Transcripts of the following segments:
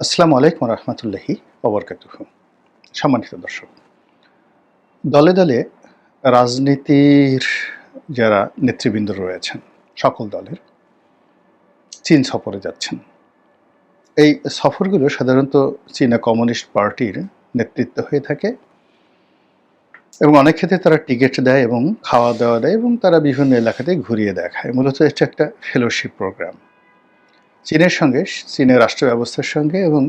আসসালামু আলাইকুম রহমতুল্লাহি অবরকাতুহ সম্মানিত দর্শক, দলে দলে রাজনীতির যারা নেতৃবৃন্দ রয়েছেন, সকল দলের চীন সফরে যাচ্ছেন। এই সফরগুলো সাধারণত চীনা কমিউনিস্ট পার্টির নেতৃত্ব হয়ে থাকে এবং অনেক ক্ষেত্রে তারা টিকিট দেয় এবং খাওয়া দাওয়া দেয় এবং তারা বিভিন্ন এলাকাতে ঘুরিয়ে দেখায়। মূলত এটা একটা ফেলোশিপ প্রোগ্রাম চীনের সঙ্গে, চীনের রাষ্ট্র ব্যবস্থার সঙ্গে এবং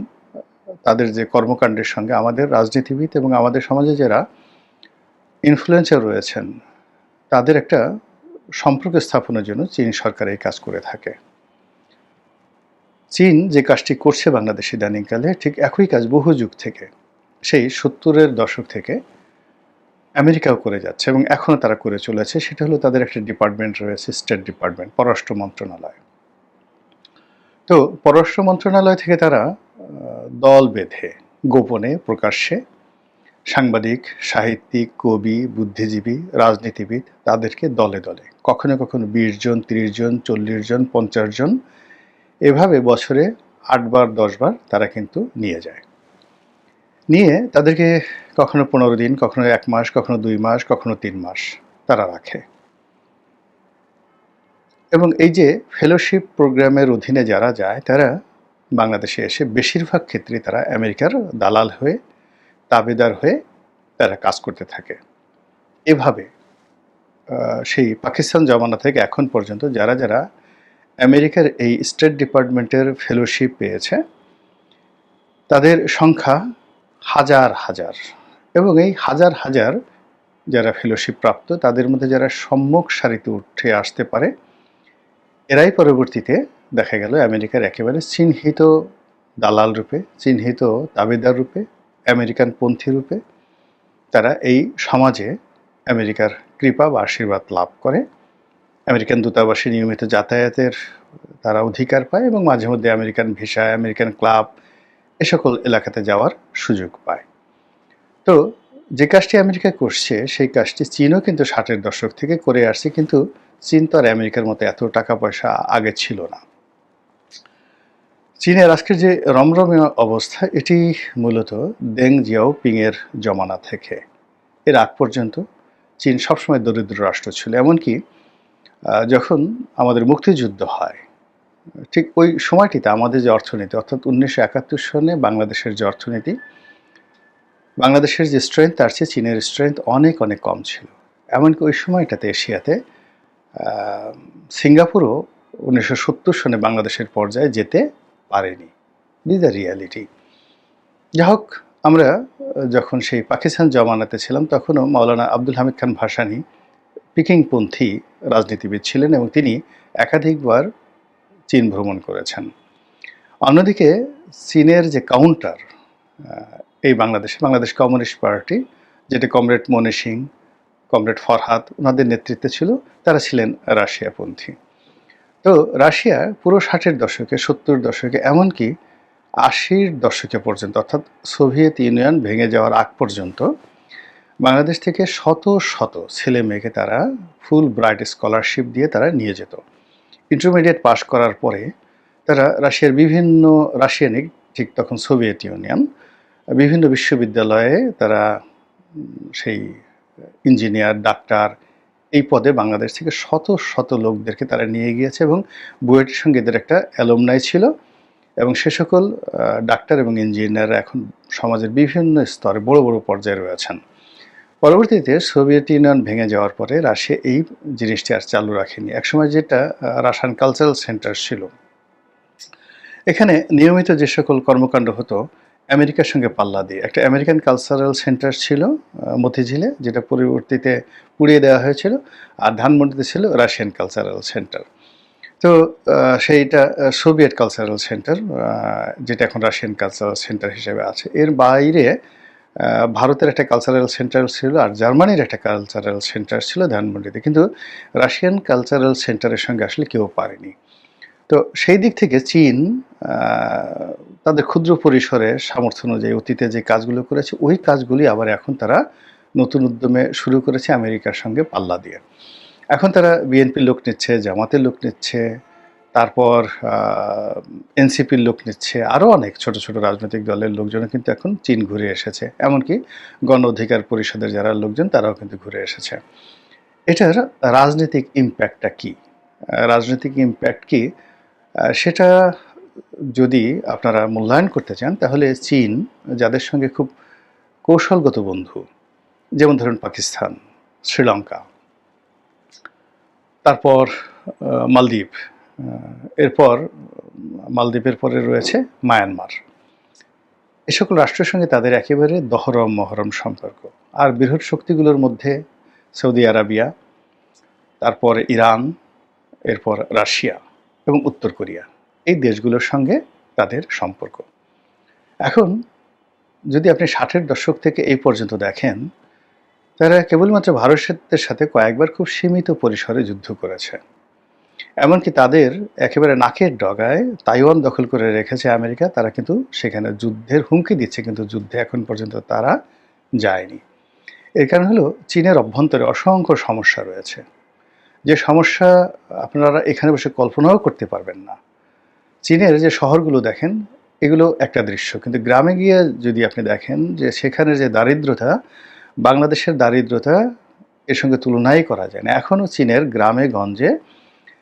তাদের যে কর্মকাণ্ডের সঙ্গে আমাদের রাজনীতিবিদ এবং আমাদের সমাজে যারা ইনফ্লুয়েন্সার রয়েছেন, তাদের একটা সম্পর্ক স্থাপনের জন্য চীন সরকার এই কাজ করে থাকে। চীন যে কাজটি করছে বাংলাদেশ ইদানিংকালে, ঠিক একই কাজ বহু যুগ থেকে, সেই সত্তরের দশক থেকে আমেরিকাও করে যাচ্ছে এবং এখনও তারা করে চলেছে। সেটা হলো তাদের একটা ডিপার্টমেন্ট রয়েছে, স্টেট ডিপার্টমেন্ট, পররাষ্ট্র মন্ত্রণালয়। তো পররাষ্ট্র মন্ত্রণালয় থেকে তারা দল বেঁধে গোপনে প্রকাশ্যে সাংবাদিক, সাহিত্যিক, কবি, বুদ্ধিজীবী, রাজনীতিবিদ তাদেরকে দলে দলে, কখনো কখনো বিশ জন, তিরিশ জন, চল্লিশ জন, পঞ্চাশ জন, এভাবে বছরে আটবার দশবার তারা কিন্তু নিয়ে যায়। নিয়ে তাদেরকে কখনো পনেরো দিন, কখনো এক মাস, কখনো দুই মাস, কখনো তিন মাস তারা রাখে। এবং এই যে ফেলোশিপ প্রোগ্রামের অধীনে যারা যায়, তারা বাংলাদেশে এসে বেশিরভাগ ক্ষেত্রে তারা আমেরিকার দালাল হয়ে, তাবেদার হয়ে তারা কাজ করতে থাকে। এভাবে সেই পাকিস্তান জমানা থেকে এখন পর্যন্ত যারা যারা আমেরিকার এই স্টেট ডিপার্টমেন্টের ফেলোশিপ পেয়েছে, তাদের সংখ্যা হাজার হাজার। এবং এই হাজার হাজার যারা ফেলোশিপ প্রাপ্ত, তাদের মধ্যে যারা সম্মুখ সারিতে উঠে আসতে পারে এরাই পরবর্তীতে দেখা গেল আমেরিকার একেবারে চিহ্নিত দালাল রূপে, চিহ্নিত দাবিদার রূপে, আমেরিকান পন্থী রূপে তারা এই সমাজে আমেরিকার কৃপা বা আশীর্বাদ লাভ করে। আমেরিকান দূতাবাসে নিয়মিত যাতায়াতের তারা অধিকার পায় এবং মাঝে মধ্যে আমেরিকান ভিসা, আমেরিকান ক্লাব এ সকল এলাকাতে যাওয়ার সুযোগ পায়। তো যে কাজটি আমেরিকা করছে, সেই কাজটি চীনও কিন্তু ষাটের দশক থেকে করে আসছে, কিন্তু চীন আর আমেরিকার মতো এত টাকা পয়সা আগে ছিল না। চীনের আজকের যে রমরমে অবস্থা, এটি মূলত দেং জিয়াওপিং এর জমানা থেকে। এর আগ পর্যন্ত চীন সবসময় দরিদ্র রাষ্ট্র ছিল, এমনকি যখন আমাদের মুক্তিযুদ্ধ হয়, ঠিক ওই সময়টিতে আমাদের যে অর্থনীতি, অর্থাৎ উনিশশো একাত্তর সনে বাংলাদেশের যে অর্থনীতি, বাংলাদেশের যে স্ট্রেংথ তার চেয়ে চীনের স্ট্রেংথ অনেক অনেক কম ছিল। এমনকি ওই সময়টাতে এশিয়াতে সিঙ্গাপুরও উনিশশো সত্তর সনে বাংলাদেশের পর্যায়ে যেতে পারেনি। দিস দ্য রিয়ালিটি যাই হোক আমরা যখন সেই পাকিস্তান জমানাতে ছিলাম, তখনও মাওলানা আব্দুল হামিদ খান ভাসানী পিকিংপন্থী রাজনীতিবিদ ছিলেন এবং তিনি একাধিকবার চীন ভ্রমণ করেছেন। অন্যদিকে, চীনের যে কাউন্টার এই বাংলাদেশে, বাংলাদেশ কমিউনিস্ট পার্টি যেটা কমরেড মনি সিং কমরেড ফরহাদ ওনাদের নেতৃত্বে ছিল, তারা ছিলেন রাশিয়াপন্থী। তো রাশিয়া পুরো ষাটের দশকে, সত্তর দশকে, এমনকি আশির দশকে পর্যন্ত, অর্থাৎ সোভিয়েত ইউনিয়ন ভেঙে যাওয়ার আগ পর্যন্ত, বাংলাদেশ থেকে শত শত ছেলে মেয়েকে তারা ফুল ব্রাইট স্কলারশিপ দিয়ে তারা নিয়ে যেত। ইন্টারমিডিয়েট পাশ করার পরে তারা রাশিয়ার বিভিন্ন রাশিয়ানিক ঠিক তখন সোভিয়েত ইউনিয়ন, বিভিন্ন বিশ্ববিদ্যালয়ে তারা সেই ইঞ্জিনিয়ার, ডাক্তার, এই পদে বাংলাদেশ থেকে শত শত লোকদেরকে তারা নিয়ে গিয়েছে এবং বুয়েটের সঙ্গে এদের একটা অ্যালমনাই ছিল এবং সে সকল ডাক্তার এবং ইঞ্জিনিয়াররা এখন সমাজের বিভিন্ন স্তরে বড় বড় পর্যায়ে রয়েছেন পরবর্তীতে সোভিয়েত ইউনিয়ন ভেঙে যাওয়ার পরে রাশিয়া এই জিনিসটি আর চালু রাখেনি। একসময় যেটা রাশিয়ান কালচারাল সেন্টার ছিল। এখানে নিয়মিত যে সকল কর্মকাণ্ড হতো আমেরিকার সঙ্গে পাল্লা দিয়ে। একটা আমেরিকান কালচারাল সেন্টার ছিল মতিঝিলে যেটা পরবর্তীতে পুড়িয়ে দেওয়া হয়েছিল আর ধানমন্ডিতে ছিল রাশিয়ান কালচারাল সেন্টার তো সেইটা আহ, সোভিয়েত কালচারাল সেন্টার যেটা এখন রাশিয়ান কালচারাল সেন্টার হিসেবে আছে। এর বাইরে ভারতের একটা কালচারাল সেন্টার ছিল আর জার্মানির একটা কালচারাল সেন্টার ছিল ধানমন্ডিতে। কিন্তু রাশিয়ান কালচারাল সেন্টারের সঙ্গে আসলে কেউ পারেনি। তো সেই দিক থেকে চীন তাদের ক্ষুদ্র পরিসরে সামর্থ্য অনুযায়ী অতীতে যে কাজগুলো করেছে, ওই কাজগুলি আবার এখন তারা নতুন উদ্যমে শুরু করেছে আমেরিকার সঙ্গে পাল্লা দিয়ে। এখন তারা বিএনপির লোক নিচ্ছে, জামাতের লোক নিচ্ছে, তারপর এনসিপির লোক নিচ্ছে আরও অনেক ছোট ছোট রাজনৈতিক দলের লোকজনও কিন্তু এখন চীন ঘুরে এসেছে। এমনকি গণ অধিকার পরিষদের যারা লোকজন, তারাও কিন্তু ঘুরে এসেছে। এটার রাজনৈতিক ইম্প্যাক্টটা কি? রাজনৈতিক ইম্প্যাক্ট কি? সেটা যদি আপনারা মূল্যায়ন করতে চান, তাহলে চীন যাদের সঙ্গে খুব কৌশলগত বন্ধু, যেমন ধরুন পাকিস্তান, শ্রীলঙ্কা, তারপর মালদ্বীপ এরপর, মালদ্বীপের পরে রয়েছে মায়ানমার। এ সকল রাষ্ট্রের সঙ্গে তাদের একেবারে দহরম মহরম সম্পর্ক। আর বৃহৎ শক্তিগুলোর মধ্যে সৌদি আরাবিয়া, তারপর ইরান, এরপর রাশিয়া এবং উত্তর কোরিয়া। এই দেশগুলোর সঙ্গে তাদের সম্পর্ক। এখন যদি আপনি ষাটের দশক থেকে এই পর্যন্ত দেখেন, তারা কেবলমাত্র ভারতের সাথে কয়েকবার খুব সীমিত পরিসরে যুদ্ধ করেছে। এমনকি তাদের একেবারে নাকের ডগায় তাইওয়ান দখল করে রেখেছে আমেরিকা, তারা কিন্তু সেখানে যুদ্ধের হুমকি দিচ্ছে, কিন্তু যুদ্ধে এখন পর্যন্ত তারা যায়নি। এর কারণ হলো চীনের অভ্যন্তরে অসংখ্য সমস্যা রয়েছে। যে সমস্যা আপনারা এখানে বসে কল্পনাও করতে পারবেন না। চীনের যে শহরগুলো দেখেন, এগুলো একটা দৃশ্য। কিন্তু গ্রামে গিয়ে যদি আপনি দেখেন যে সেখানে যে দারিদ্রতা, বাংলাদেশের দারিদ্রতা এর সঙ্গে তুলনাই করা যায় না। এখনও চীনের গ্রামে গঞ্জে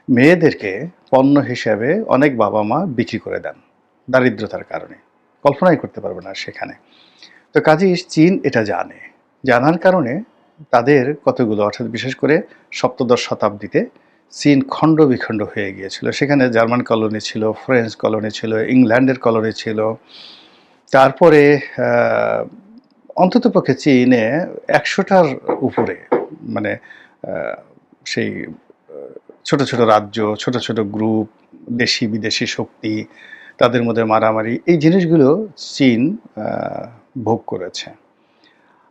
মেয়েদেরকে পণ্য হিসেবে অনেক বাবা মা বিক্রি করে দেন দারিদ্রতার কারণে। কল্পনাই করতে পারবে না সেখানে। তো কাজেই চীন এটা জানে। জানার কারণে তাদের কতগুলো, অর্থাৎ বিশেষ করে সপ্তদশ শতাব্দীতে চীন খণ্ড বিখণ্ড হয়ে গিয়েছিল। সেখানে জার্মান কলোনি ছিল ফ্রেঞ্চ কলোনি ছিল ইংল্যান্ডের কলোনি ছিল। তারপরে অন্ততপক্ষে চীনে একশোটার উপরে মানে সেই ছোট ছোট রাজ্য ছোট ছোট গ্রুপ দেশি বিদেশি শক্তি তাদের মধ্যে মারামারি এই জিনিসগুলো চীন ভোগ করেছে।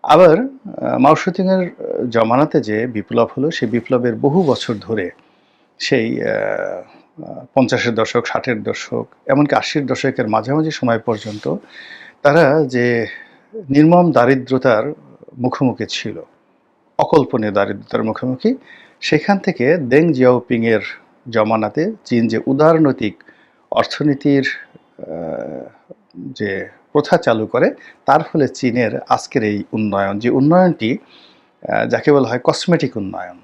আবার আহ, জমানাতে যে বিপ্লব হলো সেই বিপ্লবের বহু বছর ধরে সেই পঞ্চাশের দশক, ষাটের দশক, এমনকি আশির দশকের মাঝামাঝি সময় পর্যন্ত তারা যে নির্মম দারিদ্রতার মুখোমুখি ছিল, অকল্পনীয় দারিদ্রতার মুখোমুখি, সেখান থেকে দেং জিয়াওপিংয়ের জমানাতে চীন যে উদারনৈতিক অর্থনীতির যে প্রথা চালু করে, তার ফলে চীনের আজকের এই উন্নয়ন, যে উন্নয়নটি যাকে বলা হয় কসমেটিক উন্নয়ন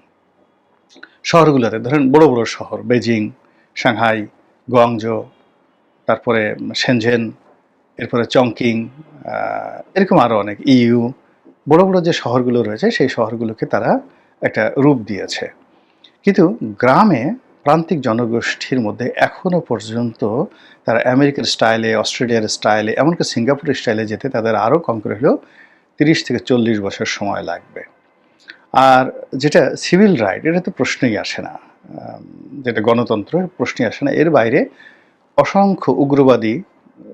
শহরগুলোতে, ধরেন বড় বড় শহর, বেজিং, সাংহাই গুয়াংজো তারপরে সেনঝেন, এরপরে চংকিং এরকম আরও অনেক ইউ বড় বড় যে শহরগুলো রয়েছে, সেই শহরগুলোকে তারা একটা রূপ দিয়েছে। কিন্তু গ্রামে প্রান্তিক জনগোষ্ঠীর মধ্যে এখনও পর্যন্ত তারা আমেরিকার স্টাইলে, অস্ট্রেলিয়ার স্টাইলে, এমনকি সিঙ্গাপুরের স্টাইলে যেতে তাদের আরও কম করে হলেও তিরিশ থেকে চল্লিশ বছর সময় লাগবে। আর যেটা সিভিল রাইট এটা তো প্রশ্নই আসে না। যেটা গণতন্ত্র প্রশ্নই আসে না। এর বাইরে অসংখ্য উগ্রবাদী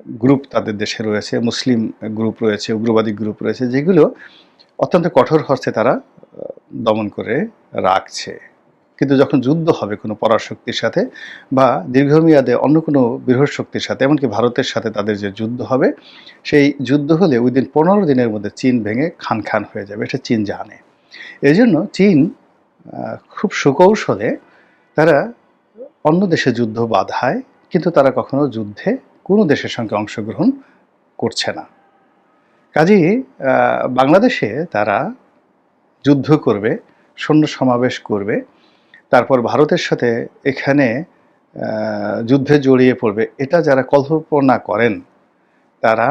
গ্রুপ তাদের দেশে রয়েছে, মুসলিম গ্রুপ রয়েছে, উগ্রবাদী গ্রুপ রয়েছে, যেগুলো অত্যন্ত কঠোর হস্তে তারা দমন করে রাখছে। কিন্তু যখন যুদ্ধ হবে কোনো পরাশক্তির সাথে বা দীর্ঘমেয়াদে অন্য কোনো বৃহৎ শক্তির সাথে, এমনকি ভারতের সাথে তাদের যে যুদ্ধ হবে, সেই যুদ্ধ হলে উইদিন পনেরো দিনের মধ্যে চীন ভেঙে খান খান হয়ে যাবে। এটা চীন জানে। এই জন্য চীন খুব সুকৌশলে তারা অন্য দেশে যুদ্ধ বাধায়, কিন্তু তারা কখনো যুদ্ধে কোনো দেশের সঙ্গে অংশগ্রহণ করছে না। কাজেই বাংলাদেশে তারা যুদ্ধ করবে, সৈন্য সমাবেশ করবে, তারপর ভারতের সাথে এখানে যুদ্ধে জড়িয়ে পড়বে, এটা যারা কল্পনা করেন, তারা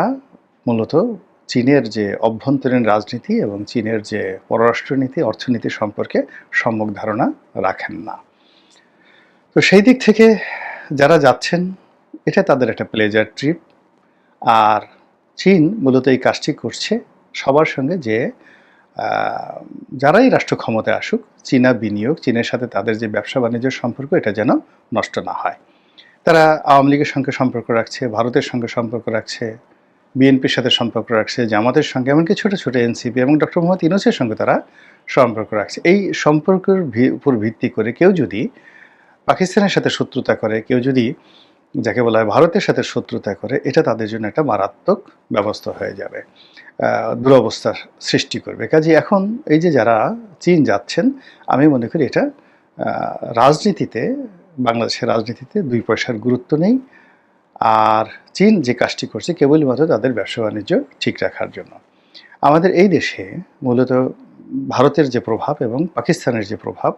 মূলত চীনের যে অভ্যন্তরীণ রাজনীতি এবং চীনের যে পররাষ্ট্রনীতি, অর্থনীতি সম্পর্কে সম্যক ধারণা রাখেন না। তো সেই দিক থেকে যারা যাচ্ছেন, এটা তাদের একটা প্লেজার ট্রিপ আর চীন মূলত এই কাজটি করছে সবার সঙ্গে যে যারাই রাষ্ট্র ক্ষমতায় আসুক, চীনা বিনিয়োগ, চীনের সাথে তাদের যে ব্যবসা বাণিজ্যের সম্পর্ক, এটা যেন নষ্ট না হয়। তারা আওয়ামী লীগের সঙ্গে সম্পর্ক রাখছে, ভারতের সঙ্গে সম্পর্ক রাখছে বিএনপির সাথে সম্পর্ক রাখছে, জামাতের সঙ্গে, এমনকি ছোট ছোট এনসিপি এবং ডক্টর মোহাম্মদ ইউনুসের সঙ্গে তারা সম্পর্ক রাখছে। এই সম্পর্কের উপর ভিত্তি করে কেউ যদি পাকিস্তানের সাথে শত্রুতা করে, কেউ যদি যাকে বলা হয় ভারতের সাথে শত্রুতা করে, এটা তাদের জন্য একটা মারাত্মক ব্যবস্থা হয়ে যাবে দুরবস্থার সৃষ্টি করবে। কাজে এখন এই যে যারা চীন যাচ্ছেন, আমি মনে করি এটা রাজনীতিতে, বাংলাদেশের রাজনীতিতে দুই পয়সার গুরুত্ব নেই। আর চীন যে কাজটি করছে কেবলমাত্র তাদের ব্যবসা বাণিজ্য ঠিক রাখার জন্য। আমাদের এই দেশে মূলত ভারতের যে প্রভাব এবং পাকিস্তানের যে প্রভাব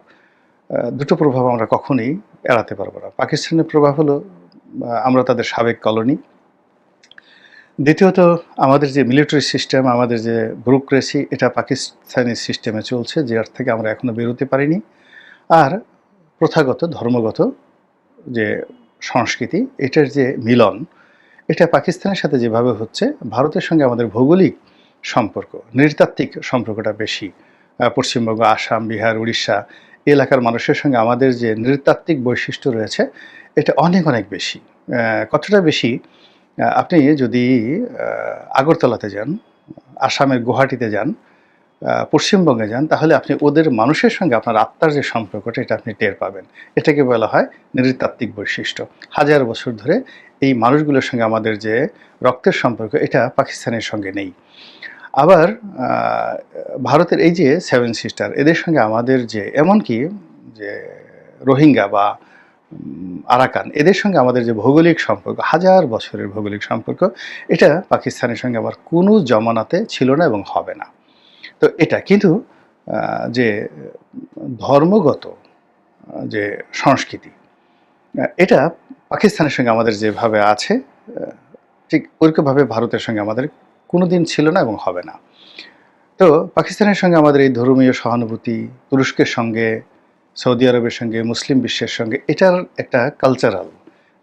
দুটো প্রভাব আমরা কখনোই এড়াতে পারব না। পাকিস্তানের প্রভাব হলো আমরা তাদের সাবেক কলোনি। দ্বিতীয়ত, আমাদের যে মিলিটারি সিস্টেম, আমাদের যে ব্যুরোক্রেসি, এটা পাকিস্তানি সিস্টেমে চলছে, যার থেকে আমরা এখনও বেরোতে পারিনি। আর প্রথাগত, ধর্মগত যে সংস্কৃতি, এটার যে মিলন, এটা পাকিস্তানের সাথে যেভাবে হচ্ছে, ভারতের সঙ্গে আমাদের ভৌগোলিক সম্পর্ক, নৃতাত্ত্বিক সম্পর্কটা বেশি। পশ্চিমবঙ্গ, আসাম, বিহার, উড়িষ্যা, এলাকার মানুষের সঙ্গে আমাদের যে নৃতাত্ত্বিক বৈশিষ্ট্য রয়েছে, এটা অনেক অনেক বেশি। কতটা বেশি? আপনি যদি আগরতলাতে যান, আসামের গুয়াহাটিতে যান পশ্চিমবঙ্গে যান, তাহলে আপনি ওদের মানুষের সঙ্গে আপনার আত্মার যে সম্পর্কটা, এটা আপনি টের পাবেন। এটাকে বলা হয় নৃতাত্ত্বিক বৈশিষ্ট্য। হাজার বছর ধরে এই মানুষগুলোর সঙ্গে আমাদের যে রক্তের সম্পর্ক, এটা পাকিস্তানের সঙ্গে নেই। আবার ভারতের এই যে সেভেন সিস্টার এদের সঙ্গে আমাদের যে, এমনকি যে রোহিঙ্গা বা আরাকান, এদের সঙ্গে আমাদের যে ভৌগোলিক সম্পর্ক, হাজার বছরের ভৌগোলিক সম্পর্ক, এটা পাকিস্তানের সঙ্গে আবার কোনো জমানাতে ছিল না এবং হবে না। তো এটা কিন্তু যে ধর্মগত যে সংস্কৃতি এটা পাকিস্তানের সঙ্গে আমাদের যেভাবে আছে ঠিক ওইরকমভাবে ভারতের সঙ্গে আমাদের কোনো দিন ছিল না এবং হবে না। তো পাকিস্তানের সঙ্গে আমাদের এই ধর্মীয় সহানুভূতি, তুরস্কের সঙ্গে, সৌদি আরবের সঙ্গে, মুসলিম বিশ্বের সঙ্গে, এটার একটা কালচারাল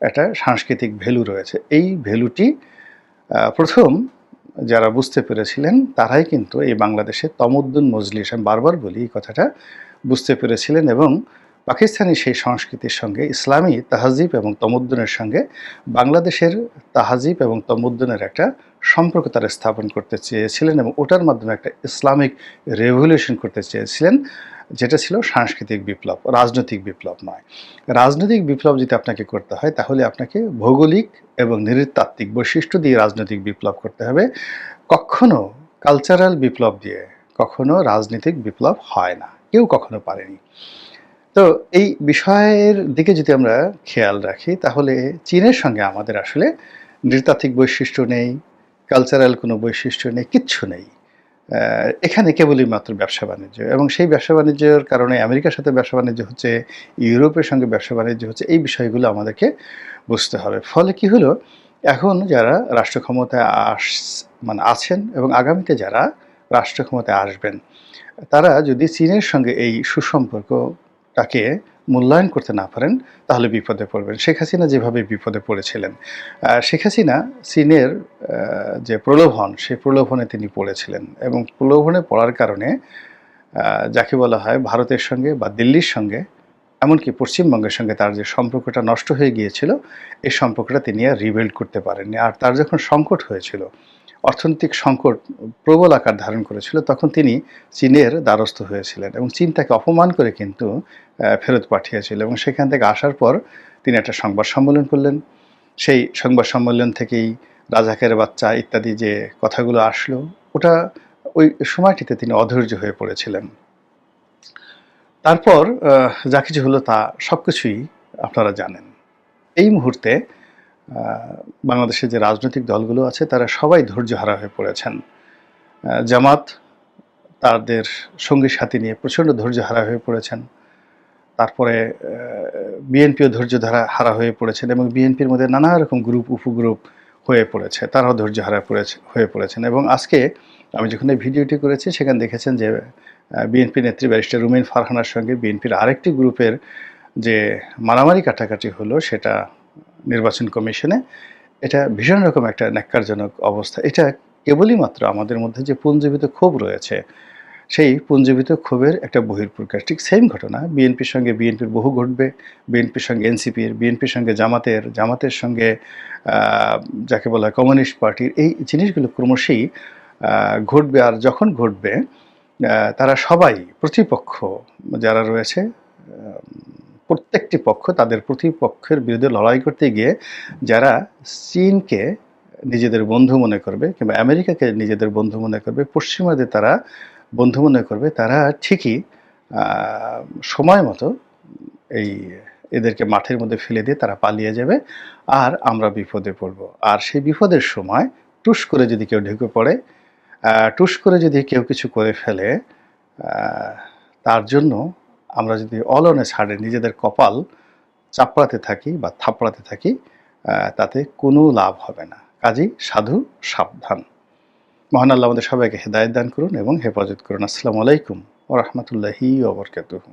একটা সাংস্কৃতিক ভ্যালু রয়েছে। এই ভ্যালুটি প্রথম যারা বুঝতে পেরেছিলেন, তারাই কিন্তু এই বাংলাদেশে তমদ্দুন মজলিস, আমি বারবার বলি এই কথাটা, বুঝতে পেরেছিলেন এবং পাকিস্তানি সেই সংস্কৃতির সঙ্গে, ইসলামী তাহাজিব এবং তমদ্দুনের সঙ্গে বাংলাদেশের তাহাজিব এবং তমদ্দুনের একটা সম্পর্ক তারা স্থাপন করতে চেয়েছিলেন এবং ওটার মাধ্যমে একটা ইসলামিক রেভলিউশন করতে চেয়েছিলেন। যেটা ছিল সাংস্কৃতিক বিপ্লব, রাজনৈতিক বিপ্লব নয়। রাজনৈতিক বিপ্লব যদি আপনাকে করতে হয়, তাহলে আপনাকে ভৌগোলিক এবং নৃতাত্ত্বিক বৈশিষ্ট্য দিয়ে রাজনৈতিক বিপ্লব করতে হবে। কখনো কালচারাল বিপ্লব দিয়ে কখনো রাজনৈতিক বিপ্লব হয় না। কেউ কখনো পারেনি। তো এই বিষয়ের দিকে যদি আমরা খেয়াল রাখি, তাহলে চীনের সঙ্গে আমাদের আসলে নৃতাত্ত্বিক বৈশিষ্ট্য নেই কালচারাল কোনো বৈশিষ্ট্য নেই, কিচ্ছু নেই। এখানে কেবলই মাত্র ব্যবসা বাণিজ্য। এবং সেই ব্যবসা বাণিজ্যের কারণে আমেরিকার সাথে ব্যবসা বাণিজ্য হচ্ছে, ইউরোপের সঙ্গে ব্যবসা বাণিজ্য হচ্ছে, এই বিষয়গুলো আমাদেরকে বুঝতে হবে। ফলে কি হলো? এখন যারা রাষ্ট্র ক্ষমতায় আস মানে আছেন এবং আগামীতে যারা রাষ্ট্র ক্ষমতায় আসবেন, তারা যদি চীনের সঙ্গে এই সুসম্পর্কটাকে মূল্যায়ন করতে না পারেন, তাহলে বিপদে পড়বেন। শেখ হাসিনা যেভাবে বিপদে পড়েছিলেন শেখ হাসিনা চীনের যে প্রলোভন সেই প্রলোভনে তিনি পড়েছিলেন এবং প্রলোভনে পড়ার কারণে যাকে বলা হয় ভারতের সঙ্গে বা দিল্লির সঙ্গে, এমনকি পশ্চিমবঙ্গের সঙ্গে তার যে সম্পর্কটা নষ্ট হয়ে গিয়েছিল, এই সম্পর্কটা তিনি আর রিবিল্ড করতে পারেননি। আর তার যখন সংকট হয়েছিল অর্থনৈতিক সংকট প্রবল আকার ধারণ করেছিল, তখন তিনি চীনের দ্বারস্থ হয়েছিলেন এবং চীন তাকে অপমান করে কিন্তু ফেরত পাঠিয়েছিল এবং সেখান থেকে আসার পর তিনি একটা সংবাদ সম্মেলন করলেন। সেই সংবাদ সম্মেলন থেকেই রাজাকের বাচ্চা ইত্যাদি যে কথাগুলো আসলো, ওটা ওই সময়টিতে তিনি অধৈর্য হয়ে পড়েছিলেন। তারপর যা কিছু হলো তা সব কিছুই আপনারা জানেন। এই মুহূর্তে বাংলাদেশের যে রাজনৈতিক দলগুলো আছে, তারা সবাই ধৈর্য হারা হয়ে পড়েছেন। জামাত তাদের সঙ্গী সাথী নিয়ে প্রচণ্ড ধৈর্য হারা হয়ে পড়েছেন। তারপরে বিএনপিও ধৈর্য ধারা হারা হয়ে পড়েছেন এবং বিএনপির মধ্যে নানা রকম গ্রুপ, উপগ্রুপ হয়ে পড়েছে। তারাও ধৈর্য হারা পড়েছে, হয়ে পড়েছেন এবং আজকে আমি যখন এই ভিডিওটি করেছি, সেখানে দেখেছেন যে বিএনপি নেত্রী ব্যারিস্টার রুমিন ফারহানার সঙ্গে বিএনপির আরেকটি গ্রুপের যে মারামারি কাটাকাটি হলো, সেটা নির্বাচন কমিশনে, এটা ভীষণ রকম একটা ন্যাক্কারজনক অবস্থা। এটা কেবলই মাত্র আমাদের মধ্যে যে পুঞ্জীবিত ক্ষোভ রয়েছে, সেই পুঞ্জীবিত ক্ষোভের একটা বহির্প্রকাশ ঠিক সেম ঘটনা, বিএনপির সঙ্গে বিএনপির বহু ঘটবে, বিএনপির সঙ্গে এনসিপির, বিএনপির সঙ্গে জামাতের জামাতের সঙ্গে যাকে বলা হয় কমিউনিস্ট পার্টির, এই জিনিসগুলো ক্রমশই ঘটবে আর যখন ঘটবে তারা সবাই, প্রতিপক্ষ যারা রয়েছে প্রত্যেকটি পক্ষ তাদের প্রতিপক্ষের বিরুদ্ধে লড়াই করতে গিয়ে যারা চীনকে নিজেদের বন্ধু মনে করবে কিংবা আমেরিকাকে নিজেদের বন্ধু মনে করবে, পশ্চিমাদের তারা বন্ধু মনে করবে, তারা ঠিকই সময় মতো এই এদেরকে মাঠের মধ্যে ফেলে দিয়ে তারা পালিয়ে যাবে আর আমরা বিপদে পড়ব। আর সেই বিপদের সময় টুস করে যদি কেউ ঢুকে পড়ে টুস করে যদি কেউ কিছু করে ফেলে তার জন্য আমরা যদি অলনে ছাড়ে নিজেদের কপাল চাপড়াতে থাকি বা থাপড়াতে থাকি তাতে কোনো লাভ হবে না। কাজী সাধু সাবধান। মহান আল্লাহ আমাদের সবাইকে হেদায়ত দান করুন এবং হেফাজত করুন। আসসালামু আলাইকুম ও রহমতুল্লাহি ওবরকাতুহ